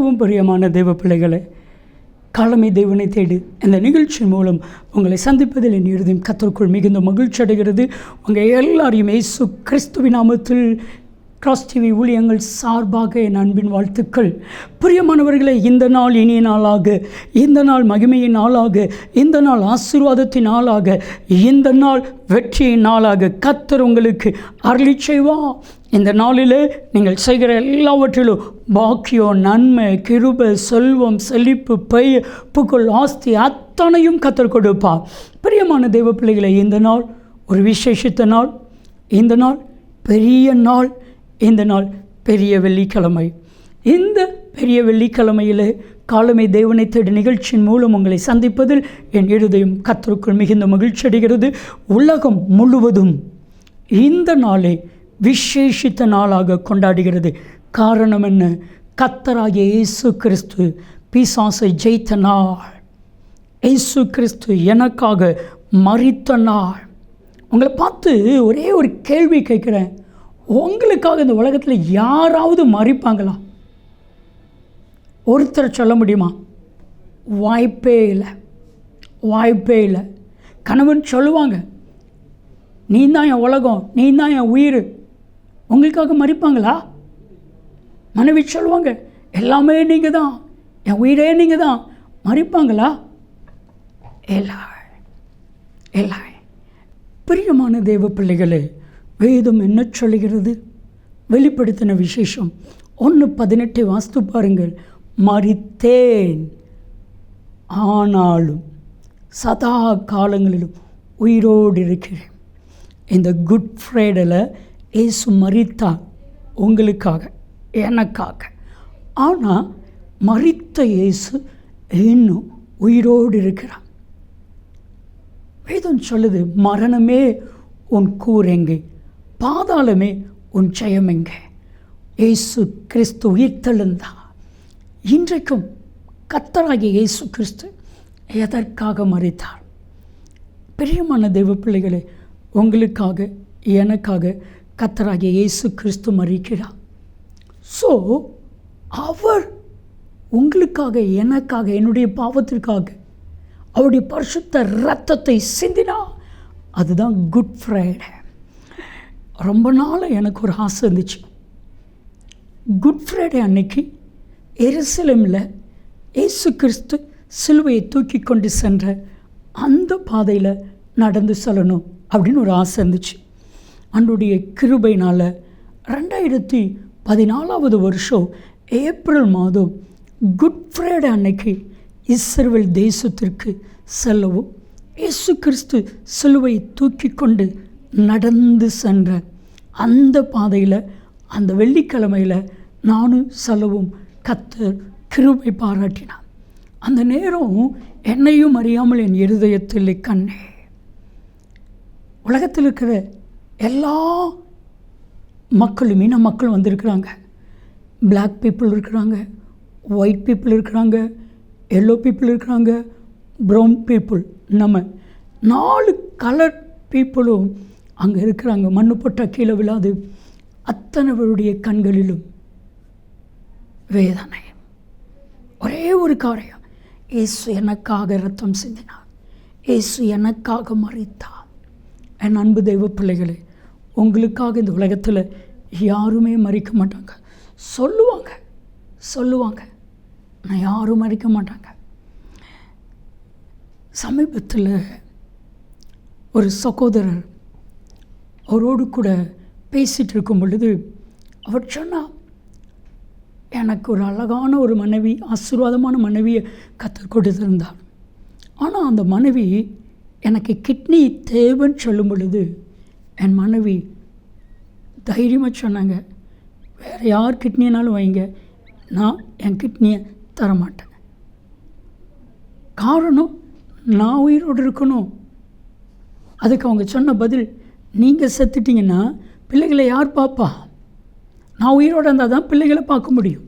மிகவும் பிரியமான தெய்வ பிள்ளைகளை காலமே தேவனை தேடு. இந்த நிகழ்ச்சி மூலம் உங்களை சந்திப்பதில் என் இறுதியும் கத்திற்குள் மிகுந்த மகிழ்ச்சி அடைகிறது. உங்கள் எல்லாரையும் இயேசு கிறிஸ்துவின் நாமத்தில் கிராஸ் டிவி ஊழியங்கள் சார்பாக என் அன்பின் வாழ்த்துக்கள். பிரியமானவர்களை இந்த நாள் இனிய நாளாக இந்த நாள் மகிமையின் நாளாக இந்த நாள் ஆசீர்வாதத்தின் நாளாக இந்த நாள் வெற்றியின் நாளாக கத்தர் உங்களுக்கு அருளி செய்வா. இந்த நாளிலே நீங்கள் செய்கிற எல்லாவற்றிலும் பாக்கியம் நன்மை கிருப செல்வம் செழிப்பு பெய புகழ் ஆஸ்தி அத்தனையும் கத்தர் கொடுப்பா பிரியமான தெய்வ பிள்ளைகளை இந்த நாள் ஒரு விசேஷித்த நாள். இந்த நாள் பெரிய நாள். இந்த நாள் பெரிய வெள்ளிக்கிழமை. இந்த பெரிய வெள்ளிக்கிழமையிலே காலமை தேவனை தேடி நிகழ்ச்சியின் மூலம் உங்களை சந்திப்பதில் என் இருதயம் கத்தருக்குள் மிகுந்த மகிழ்ச்சி அடைகிறது. உலகம் முழுவதும் இந்த நாளை விசேஷித்த நாளாக கொண்டாடுகிறது. காரணம் என்ன? கத்தராகிய இயேசு கிறிஸ்து பிசாசை ஜெயித்த நாள். இயேசு கிறிஸ்து எனக்காக மறித்த நாள். உங்களை பார்த்து ஒரே ஒரு கேள்வி கேட்குறேன். உங்களுக்காக இந்த உலகத்தில் யாராவது மறிப்பாங்களா? ஒருத்தர் சொல்ல முடியுமா? வாய்ப்பே இல்லை. வாய்ப்பே இல்லை. கணவன் சொல்லுவாங்க நீ தான் என் உலகம் நீ தான் என் உயிர். உங்களுக்காக மறிப்பாங்களா? மனைவி சொல்லுவாங்க எல்லாமே நீங்கள் தான் என் உயிரே நீங்கள் தான் மறிப்பாங்களா? எல்லா எல்லா பிரியமான தேவ பிள்ளைகளே வேதம் என்ன சொல்லுகிறது? வெளிப்படுத்தின விசேஷம். ஒன்று பதினெட்டை வாஸ்து பாருங்கள். மறித்தேன் ஆனாலும் சதா காலங்களிலும் உயிரோடு இருக்கிறேன். இந்த குட் ஃப்ரைடில் இயேசு மறித்தார் உங்களுக்காக எனக்காக. ஆனால் மறித்த இயேசு இன்னும் உயிரோடு இருக்கிறார். வேதம் சொல்லுது மரணமே உன் கூரெங்கே பாதாளமே உன் ஜெயமெங்கே இயேசு கிறிஸ்து உயிர்த்தெழுந்தா இன்றைக்கும் கத்தராகிய இயேசு கிறிஸ்து எதற்காக மறைத்தார் பிரியமான தெய்வ பிள்ளைகளே உங்களுக்காக எனக்காக கத்தராகிய இயேசு கிறிஸ்து மறிக்கிறார் ஸோ அவர் உங்களுக்காக எனக்காக என்னுடைய பாவத்திற்காக அவருடைய பரிசுத்த ரத்தத்தை சிந்தினா அதுதான் குட் ஃப்ரைடே ரொம்ப நாள் எனக்கு ஒரு ஆசை இருந்துச்சு. குட் ஃப்ரைடே அன்னைக்கு எருசலேமில் ஏசு கிறிஸ்து சிலுவையை தூக்கி கொண்டு சென்ற அந்த பாதையில் நடந்து செல்லணும் அப்படின்னு ஒரு ஆசை இருந்துச்சு. அன்றைய கிருபைனால் ரெண்டாயிரத்தி பதினாலாவது வருஷம் ஏப்ரல் மாதம் குட் ஃப்ரைடே அன்னைக்கு இஸ்ரேல் தேசத்திற்கு செல்லவும் இயேசு கிறிஸ்து சிலுவை தூக்கி கொண்டு நடந்து சென்ற அந்த பாதையில் அந்த வெள்ளிக்கிழமையில் நானும் செலவும் கத்தர் கிருபை பாராட்டினான். அந்த நேரம் என்னையும் அறியாமல் என் இருதயத்தில் கண்ணே. உலகத்தில் இருக்கிற எல்லா மக்களும் இன மக்கள் வந்திருக்கிறாங்க. பிளாக் பீப்புள் இருக்கிறாங்க ஒயிட் பீப்புள் இருக்கிறாங்க எல்லோ பீப்புள் இருக்கிறாங்க ப்ரௌன் பீப்புள் நம்ம நாலு கலர் பீப்புளும் அங்கே இருக்கிறாங்க மண்ணு போட்டால் கீழே விழாது. அத்தனைவருடைய கண்களிலும் வேதனை ஒரே ஒரு காரியம். இயேசு எனக்காக ரத்தம் சிந்தினார். இயேசு எனக்காக மறித்தார் என் அன்பு தெய்வ பிள்ளைகளே உங்களுக்காக இந்த உலகத்தில் யாருமே மறிக்க மாட்டாங்க. சொல்லுவாங்க சொல்லுவாங்க. நான் யாரும் மறிக்க மாட்டாங்க. சமீபத்தில் ஒரு சகோதரர் அவரோடு கூட பேசிகிட்டு இருக்கும் பொழுது அவர் சொன்னால் எனக்கு ஒரு அழகான ஒரு மனைவி ஆசீர்வாதமான மனைவியை கற்றுக் கொடுத்திருந்தார். ஆனால் அந்த மனைவி எனக்கு கிட்னி தேவைன்னு சொல்லும் பொழுது என் மனைவி தைரியமாக சொன்னாங்க வேறு யார் கிட்னினாலும் வைங்க நான் என் கிட்னியை தரமாட்டேன். காரணம் நான் உயிரோடு இருக்கணும். அதுக்கு அவங்க சொன்ன பதில் நீங்கள் செத்துட்டிங்கன்னா பிள்ளைகளை யார் பார்ப்பா? நான் உயிரோடு இருந்தால் தான் பிள்ளைகளை பார்க்க முடியும்.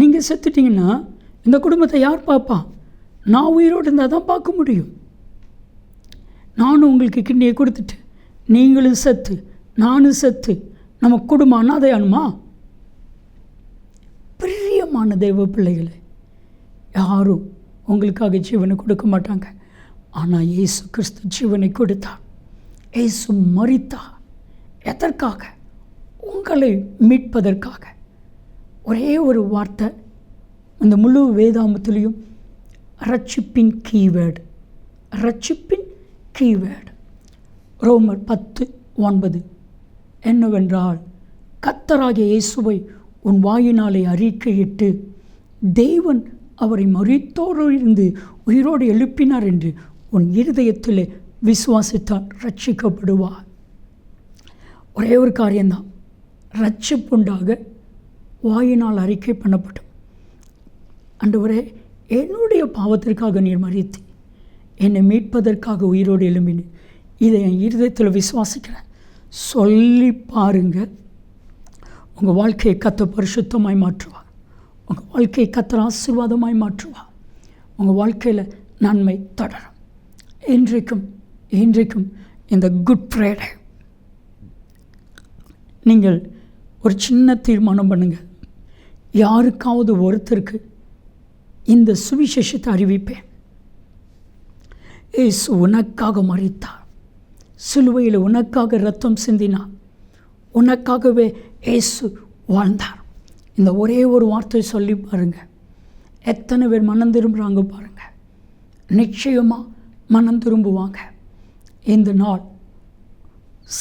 நீங்கள் செத்துட்டிங்கன்னா இந்த குடும்பத்தை யார் பார்ப்பா? நான் உயிரோடு இருந்தால் தான் பார்க்க முடியும். நானும் உங்களுக்கு கிட்னியை கொடுத்துட்டு நீங்களும் செத்து நானும் செத்து நம்ம குடும்பம் அனாதையானுமா பிரியமான தெய்வ பிள்ளைகளை யாரும் உங்களுக்காக ஜீவனை கொடுக்க மாட்டாங்க. ஆனால் இயேசு கிறிஸ்து ஜீவனை கொடுத்தார். இயேசு மரித்தார் எதற்காக? உங்களை மீட்பதற்காக. ஒரே ஒரு வார்த்தை இந்த முழு வேதாமத்திலையும் ரட்சிப்பின் கீவேர்டு. ரட்சிப்பின் கீவேர்டு. ரோமர் பத்து ஒன்பது. என்னவென்றால் கத்தராகிய இயேசுவை உன் வாயினாலே அறிக்கையிட்டு தேவன் அவரை மறித்தோரிலிருந்து உயிரோடு எழுப்பினார் என்று உன் இருதயத்திலே விசுவாசித்தால் ரட்சிக்கப்படுவார் ஒரே ஒரு காரியம்தான். ரட்சிப்புண்டாக வாயினால் அறிக்கை பண்ணப்படும் அன்றுவரே என்னுடைய பாவத்திற்காக நீர் மறித்து என்னை மீட்பதற்காக உயிரோடு எழும்பினு இதை என் இருதயத்தில் விசுவாசிக்கிறேன். சொல்லி பாருங்கள். உங்கள் வாழ்க்கையை கத்த பரிசுத்தமாய் மாற்றுவார். உங்கள் வாழ்க்கையை கத்தர் ஆசீர்வாதமாய் மாற்றுவார். உங்கள் வாழ்க்கையில் நன்மை தொடரும். இன்றைக்கும் இன்றைக்கும் இந்த குட் ஃப்ரைடே நீங்கள் ஒரு சின்ன தீர்மானம் பண்ணுங்கள் யாருக்காவது ஒருத்தருக்கு இந்த சுவிசேஷத்தை அறிவிப்பேன். ஏசு உனக்காக மறித்தார் சிலுவையில் உனக்காக ரத்தம் சிந்தினார். உனக்காகவே ஏசு வாழ்ந்தார். இந்த ஒரே ஒரு வார்த்தை சொல்லி பாருங்கள் எத்தனை பேர் மனம் திரும்புகிறாங்க பாருங்கள் நிச்சயமாக மனம் திரும்புவாங்க. இந்த நாள்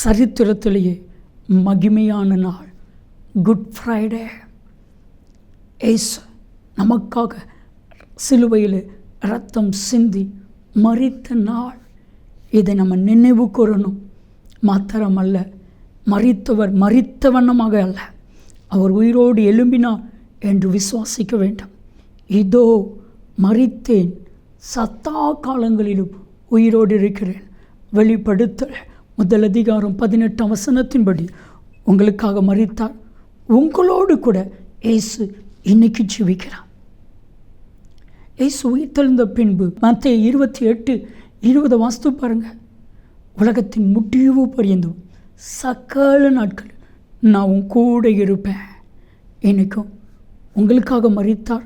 சரித்திரத்திலேயே மகிமையான நாள். குட் ஃப்ரைடே ஏசு நமக்காக சிலுவையில் ரத்தம் சிந்தி மறித்த நாள். இதை நம்ம நினைவு கூறணும். மாத்திரமல்ல மறித்தவர் மறித்த வண்ணமாக அல்ல. அவர் உயிரோடு எழும்பினார் என்று விசுவாசிக்க வேண்டும். இதோ மறித்தேன் சத்தா காலங்களிலும் உயிரோடு இருக்கிறேன். வெளிப்படுத்தல். முதல் அதிகாரம் பதினெட்டு அவசனத்தின்படி உங்களுக்காக மறித்தார் உங்களோடு கூட இயேசு இன்னைக்கு ஜீவிக்கிறார். இயேசு உயிர்த்தெழுந்த பின்பு மத்திய இருபத்தி எட்டு இருபது வாஸ்து பாருங்கள் உலகத்தின் முடிவு பரியந்தும் சக்கால நாட்கள் நான் உன் கூட இருப்பேன். இன்னைக்கும் உங்களுக்காக மறித்தார்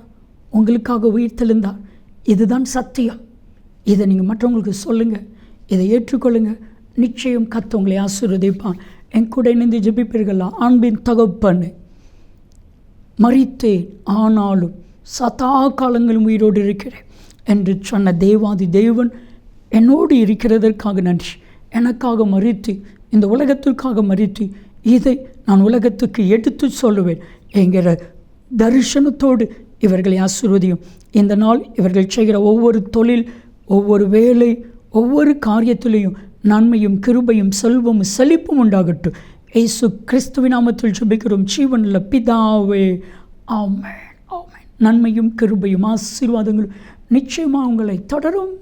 உங்களுக்காக உயிர்த்தெழுந்தார் இதுதான் சத்தியம். இதை நீங்கள் மற்றவங்களுக்கு சொல்லுங்கள் இதை ஏற்றுக்கொள்ளுங்கள் நிச்சயம் கத்த உங்களை ஆசீர்வதிப்பான் என் கூட இணைந்து ஜபிப்பீர்களா? அன்பின் தகப்பன்னு மறித்தேன் ஆனாலும் சதா காலங்களும் உயிரோடு இருக்கிறேன் என்று சொன்ன தேவாதி தேவன் என்னோடு இருக்கிறதற்காக நன்றி. எனக்காக மறித்து இந்த உலகத்திற்காக மறித்து இதை நான் உலகத்துக்கு எடுத்து சொல்லுவேன். என்கிற தரிசனத்தோடு இவர்களை ஆசீர்வதியும். இந்த நாள் இவர்கள் செய்கிற ஒவ்வொரு தொழில் ஒவ்வொரு வேலை ஒவ்வொரு காரியத்திலையும் நன்மையும் கிருபையும் செல்வமும் செழிப்பும் உண்டாகட்டும். ஏசு கிறிஸ்துவினாமத்தில் நாமத்தில் ஜெபிக்கிறோம். ஜீவனில் பிதாவே ஆமென். ஆமென். நன்மையும் கிருபையும் ஆசீர்வாதங்களும் நிச்சயமாக உங்களை தொடரும்.